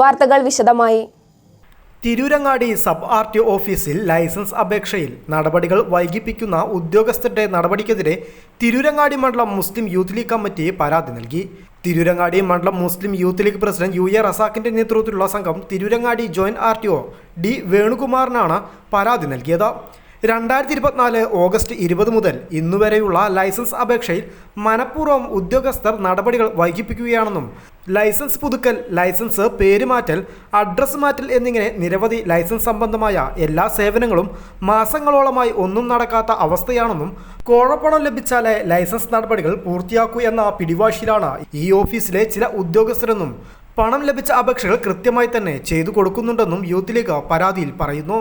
വാർത്തകൾ വിശദമായി. Tirurangadi sub R T ഓഫീസിൽ ലൈസൻസ് അപേക്ഷയിൽ നടപടികൾ വൈകിപ്പിക്കുന്ന ഉദ്യോഗസ്ഥരുടെ നടപടിക്കെതിരെ തിരൂരങ്ങാടി മണ്ഡലം മുസ്ലിം യൂത്ത് ലീഗ് കമ്മിറ്റി പരാതി നൽകി. തിരൂരങ്ങാടി മണ്ഡലം Muslim Youth League president U A റസാഖിന്റെ നേതൃത്വത്തിലുള്ള സംഘം Tirurangadi joint R T O D വേണുകുമാറിനാണ് പരാതി നൽകിയത്. രണ്ടായിരത്തി ഇരുപത്തിനാല് ഓഗസ്റ്റ് ഇരുപത് മുതൽ ഇന്നുവരെയുള്ള ലൈസൻസ് അപേക്ഷയിൽ മനഃപൂർവം ഉദ്യോഗസ്ഥർ നടപടികൾ വൈകിപ്പിക്കുകയാണെന്നും ലൈസൻസ് പുതുക്കൽ ലൈസൻസ് പേരുമാറ്റൽ അഡ്രസ് മാറ്റൽ എന്നിങ്ങനെ നിരവധി ലൈസൻസ് സംബന്ധമായ എല്ലാ സേവനങ്ങളും മാസങ്ങളോളമായി ഒന്നും നടക്കാത്ത അവസ്ഥയാണെന്നും കോഴപ്പണം ലഭിച്ചാലേ ലൈസൻസ് നടപടികൾ പൂർത്തിയാക്കൂ എന്ന പിടിവാശിയിലാണ് ഈ ഓഫീസിലെ ചില ഉദ്യോഗസ്ഥരെന്നും പണം ലഭിച്ച അപേക്ഷകൾ കൃത്യമായി തന്നെ ചെയ്തു കൊടുക്കുന്നുണ്ടെന്നും യൂത്ത് ലീഗ് പരാതിയിൽ പറയുന്നു.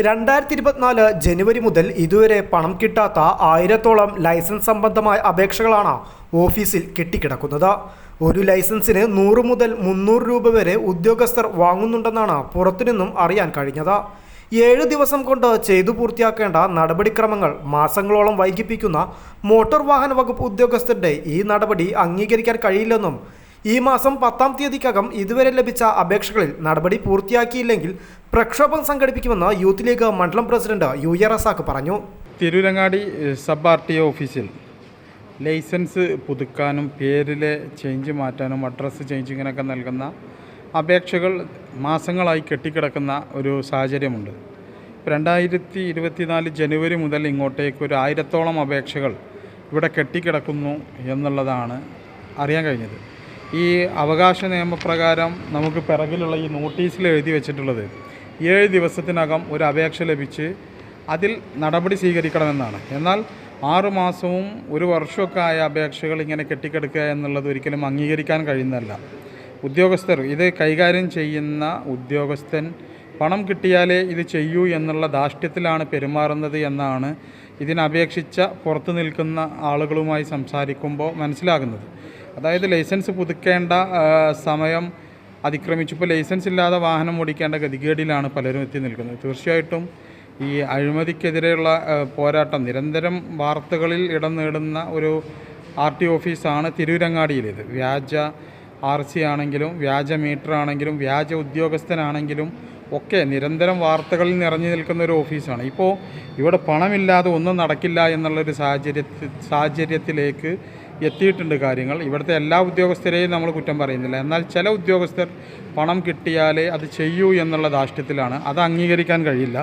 രണ്ടായിരത്തി ഇരുപത്തിനാല് ജനുവരി മുതൽ ഇതുവരെ പണം കിട്ടാത്ത ആയിരത്തോളം ലൈസൻസ് സംബന്ധമായ അപേക്ഷകളാണ് ഓഫീസിൽ കെട്ടിക്കിടക്കുന്നത്. ഒരു ലൈസൻസിന് നൂറ് മുതൽ മുന്നൂറ് രൂപ വരെ ഉദ്യോഗസ്ഥർ വാങ്ങുന്നുണ്ടെന്നാണ് പുറത്തുനിന്നും അറിയാൻ കഴിഞ്ഞത്. ഏഴ് ദിവസം കൊണ്ട് ചെയ്തു പൂർത്തിയാക്കേണ്ട നടപടിക്രമങ്ങൾ മാസങ്ങളോളം വൈകിപ്പിക്കുന്ന മോട്ടോർ വാഹന വകുപ്പ് ഉദ്യോഗസ്ഥരുടെ ഈ നടപടി അംഗീകരിക്കാൻ കഴിയില്ലെന്നും ഈ മാസം പത്താം തീയതിക്കകം ഇതുവരെ ലഭിച്ച അപേക്ഷകളിൽ നടപടി പൂർത്തിയാക്കിയില്ലെങ്കിൽ പ്രക്ഷോഭം സംഘടിപ്പിക്കുമെന്ന് യൂത്ത് ലീഗ് മണ്ഡലം പ്രസിഡന്റ് യു എ റസാഖ് പറഞ്ഞു. Tirurangadi sub R T O ഓഫീസിൽ ലൈസൻസ് പുതുക്കാനും പേരിലെ ചേഞ്ച് മാറ്റാനും അഡ്രസ്സ് ചേഞ്ചിങ്ങിനൊക്കെ നൽകുന്ന അപേക്ഷകൾ മാസങ്ങളായി കെട്ടിക്കിടക്കുന്ന ഒരു സാഹചര്യമുണ്ട്. രണ്ടായിരത്തി ഇരുപത്തിനാല് ജനുവരി മുതൽ ഇങ്ങോട്ടേക്ക് ഒരു ആയിരത്തോളം അപേക്ഷകൾ ഇവിടെ കെട്ടിക്കിടക്കുന്നു എന്നുള്ളതാണ് അറിയാൻ കഴിഞ്ഞത്. ഈ അവകാശ നിയമപ്രകാരം നമുക്ക് പിറകിലുള്ള ഈ നോട്ടീസിൽ എഴുതി വെച്ചിട്ടുള്ളത് ഏഴ് ദിവസത്തിനകം ഒരു അപേക്ഷ ലഭിച്ച് അതിൽ നടപടി സ്വീകരിക്കണമെന്നാണ്. എന്നാൽ ആറു മാസവും ഒരു വർഷമൊക്കെ ആയ അപേക്ഷകൾ ഇങ്ങനെ കെട്ടിക്കിടക്കുക എന്നുള്ളത് ഒരിക്കലും അംഗീകരിക്കാൻ കഴിയുന്നതല്ല. ഉദ്യോഗസ്ഥർ ഇത് കൈകാര്യം ചെയ്യുന്ന ഉദ്യോഗസ്ഥൻ പണം കിട്ടിയാലേ ഇത് ചെയ്യൂ എന്നുള്ള ധാഷ്ട്യത്തിലാണ് പെരുമാറുന്നത് എന്നാണ് ഇതിനപേക്ഷിച്ച പുറത്തു നിൽക്കുന്ന ആളുകളുമായി സംസാരിക്കുമ്പോൾ മനസ്സിലാകുന്നത്. അതായത് ലൈസൻസ് പുതുക്കേണ്ട സമയം അതിക്രമിച്ചു. ഇപ്പോൾ ലൈസൻസ് ഇല്ലാതെ വാഹനം ഓടിക്കേണ്ട ഗതികേടിലാണ് പലരും എത്തി നിൽക്കുന്നത്. തീർച്ചയായിട്ടും ഈ അഴിമതിക്കെതിരെയുള്ള പോരാട്ടം നിരന്തരം വാർത്തകളിൽ ഇടം നേടുന്ന ഒരു ആർ ടി ഓഫീസാണ് തിരൂരങ്ങാടിയിലേത്. വ്യാജ ആർ സി ആണെങ്കിലും വ്യാജ മീറ്റർ ആണെങ്കിലും വ്യാജ ഉദ്യോഗസ്ഥനാണെങ്കിലും ഒക്കെ നിരന്തരം വാർത്തകളിൽ നിറഞ്ഞു നിൽക്കുന്ന ഒരു ഓഫീസാണ്. ഇപ്പോൾ ഇവിടെ പണമില്ലാതെ ഒന്നും നടക്കില്ല എന്നുള്ളൊരു സാഹചര്യത്തിൽ സാഹചര്യത്തിലേക്ക് എത്തിയിട്ടുണ്ട് കാര്യങ്ങൾ. ഇവിടുത്തെ എല്ലാ ഉദ്യോഗസ്ഥരെയും നമ്മൾ കുറ്റം പറയുന്നില്ല. എന്നാൽ ചില ഉദ്യോഗസ്ഥർ പണം കിട്ടിയാലേ അത് ചെയ്യൂ എന്നുള്ള ധാഷ്ട്യത്തിലാണ് അത് അംഗീകരിക്കാൻ കഴിയില്ല.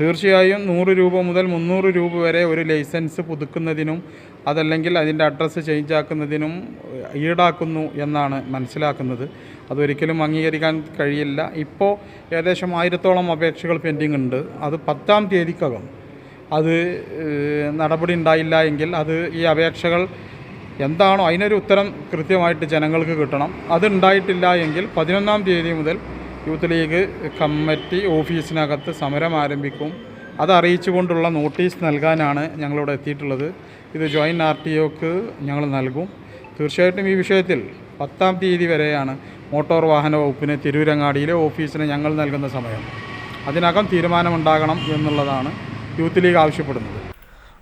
തീർച്ചയായും നൂറ് രൂപ മുതൽ മുന്നൂറ് രൂപ വരെ ഒരു ലൈസൻസ് പുതുക്കുന്നതിനും അതല്ലെങ്കിൽ അതിന്റെ അഡ്രസ്സ് ചേഞ്ച് ആക്കുന്നതിനും ഈടാക്കുന്നു എന്നാണ് മനസ്സിലാക്കുന്നത്. അതൊരിക്കലും അംഗീകരിക്കാൻ കഴിയില്ല. ഇപ്പോൾ ഏകദേശം ആയിരത്തോളം അപേക്ഷകൾ പെൻഡിങ് ഉണ്ട്. അത് പത്താം തീയതിക്കകം അത് നടപടി ഉണ്ടായില്ല എങ്കിൽ അത് ഈ അപേക്ഷകൾ എന്താണോ അതിനൊരു ഉത്തരം കൃത്യമായിട്ട് ജനങ്ങൾക്ക് കിട്ടണം. അതുണ്ടായിട്ടില്ല എങ്കിൽ പതിനൊന്നാം തീയതി മുതൽ യൂത്ത് ലീഗ് കമ്മിറ്റി ഓഫീസിനകത്ത് സമരം ആരംഭിക്കും. അത് അറിയിച്ചുകൊണ്ടുള്ള നോട്ടീസ് നൽകാനാണ് ഞങ്ങളിവിടെ എത്തിയിട്ടുള്ളത്. ഇത് ജോയിന്റ് ആർ ടി ഒക്ക് ഞങ്ങൾ നൽകും. തീർച്ചയായിട്ടും ഈ വിഷയത്തിൽ പത്താം തീയതി വരെയാണ് മോട്ടോർ വാഹന വകുപ്പിന് തിരൂരങ്ങാടിയിലെ ഓഫീസിന് ഞങ്ങൾ നൽകുന്ന സമയം. അതിനകം തീരുമാനമുണ്ടാകണം എന്നുള്ളതാണ് യൂത്ത് ലീഗ് ആവശ്യപ്പെടുന്നത്.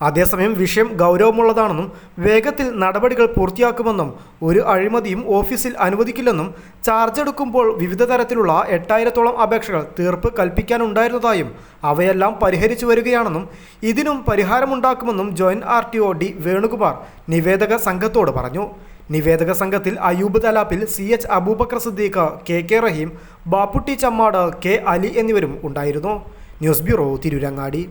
അതേസമയം വിഷയം ഗൗരവമുള്ളതാണെന്നും വേഗത്തിൽ നടപടികൾ പൂർത്തിയാക്കുമെന്നും ഒരു അഴിമതിയും ഓഫീസിൽ അനുവദിക്കില്ലെന്നും ചാർജ് എടുക്കുമ്പോൾ വിവിധ തരത്തിലുള്ള എട്ടായിരത്തോളം അപേക്ഷകൾ തീർപ്പ് കൽപ്പിക്കാനുണ്ടായിരുന്നതായും അവയെല്ലാം പരിഹരിച്ചു വരികയാണെന്നും ഇതിനും പരിഹാരമുണ്ടാക്കുമെന്നും joint R T O D Venukumar നിവേദക സംഘത്തോട് പറഞ്ഞു. നിവേദക സംഘത്തിൽ Ayoob Thalappil C H Aboobacker Siddique K K Raheem Bapputty Chemmad K Ali എന്നിവരും ഉണ്ടായിരുന്നു. News bureau Tirurangadi.